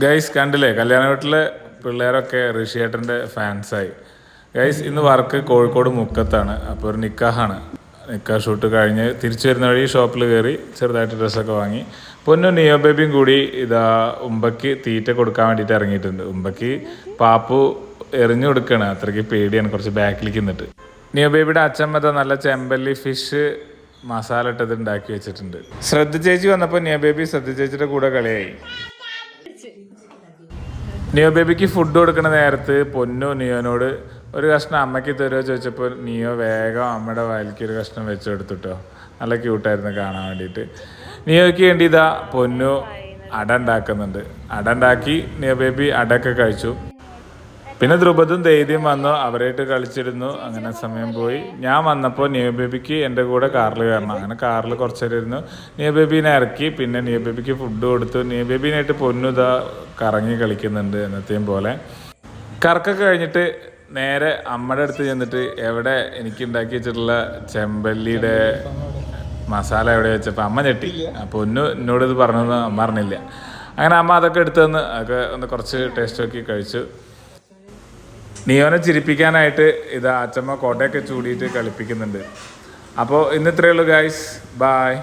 Guys കണ്ടില്ലേ? കല്യാണ വീട്ടിലെ പിള്ളേരൊക്കെ ഋഷിയേട്ടന്റെ ഫാൻസായി. ഗൈസ് ഇന്ന് വർക്ക് കോഴിക്കോട് മുക്കത്താണ്. അപ്പോൾ ഒരു നിക്കാഹാണ്. നിക്കാഹ് ഷൂട്ട് കഴിഞ്ഞ് തിരിച്ചു വരുന്ന വഴി ഷോപ്പിൽ കയറി ചെറുതായിട്ട് ഡ്രസ്സൊക്കെ വാങ്ങി. പൊന്നു നിയോ ബേബിയും കൂടി ഇതാ ഉമ്പയ്ക്ക് തീറ്റ കൊടുക്കാൻ വേണ്ടിയിട്ട് ഇറങ്ങിയിട്ടുണ്ട്. ഉമ്പയ്ക്ക് പാപ്പു എറിഞ്ഞു കൊടുക്കുകയാണ് അത്രയ്ക്ക് പേടിയാണ്. കുറച്ച് ബാക്കിലേക്ക് നിന്നിട്ട്. നിയോ ബേബിയുടെ അച്ഛമ്മത നല്ല ചെമ്പല്ലി ഫിഷ് മസാല ഇട്ടത് ഉണ്ടാക്കി വെച്ചിട്ടുണ്ട്. ശ്രദ്ധ ചേച്ചി വന്നപ്പോൾ നിയോ ബേബി ശ്രദ്ധ ചേച്ചിയുടെ കൂടെ കളിയായി. നിയോ ബേബിക്ക് ഫുഡ് കൊടുക്കുന്ന നേരത്ത് പൊന്നു നിയോനോട് ഒരു കഷ്ണം അമ്മയ്ക്ക് തരുമോ ചോദിച്ചപ്പോൾ നിയോ വേഗം അമ്മയുടെ വായിലേക്ക് ഒരു കഷ്ണം വെച്ച് കൊടുത്തിട്ടോ. നല്ല ക്യൂട്ടായിരുന്നു കാണാൻ വേണ്ടിയിട്ട്. നിയോയ്ക്ക് വേണ്ടി ഇതാ പൊന്നു അട ഉണ്ടാക്കുന്നുണ്ട്. അട ഉണ്ടാക്കി നിയോ ബേബി അടയൊക്കെ കഴിച്ചു. പിന്നെ ധ്രുപദും ധൈര്യം വന്നു അവരായിട്ട് കളിച്ചിരുന്നു. അങ്ങനെ സമയം പോയി. ഞാൻ വന്നപ്പോൾ നിയോ ബേബിക്ക് എന്റെ കൂടെ കാറിൽ കയറണം. അങ്ങനെ കാറിൽ കുറച്ച് നേരം ഇരുന്നു. നിയോ ബേബീനെ ഇറക്കി പിന്നെ നിയോ ബേബിക്ക് ഫുഡ് കൊടുത്തു. നിയോ ബേബീനായിട്ട് പൊന്നു ഇതാ കറങ്ങി കളിക്കുന്നുണ്ട് എന്നത്തെയും പോലെ. കറക്കൊക്കെ കഴിഞ്ഞിട്ട് നേരെ അമ്മയുടെ അടുത്ത് ചെന്നിട്ട് എവിടെ എനിക്ക് ഉണ്ടാക്കി വെച്ചിട്ടുള്ള ചെമ്പല്ലിയുടെ മസാല എവിടെ വെച്ചപ്പോൾ അമ്മ ഞെട്ടി. അപ്പോൾ പൊന്നു എന്നോട് ഇത് പറഞ്ഞൊന്നും അമ്മ അറിഞ്ഞില്ല. അങ്ങനെ അമ്മ അതൊക്കെ എടുത്തു തന്ന് അതൊക്കെ ഒന്ന് കുറച്ച് ടേസ്റ്റ് നോക്കി കഴിച്ചു. നിയോനെ ചിരിപ്പിക്കാനായിട്ട് ഇത് അച്ചമ്മ കോട്ടയൊക്കെ ചൂടിയിട്ട് കളിപ്പിക്കുന്നുണ്ട്. അപ്പോൾ ഇന്ന് ഇത്രയേ ഉള്ളൂ ഗായ്സ് ബായ്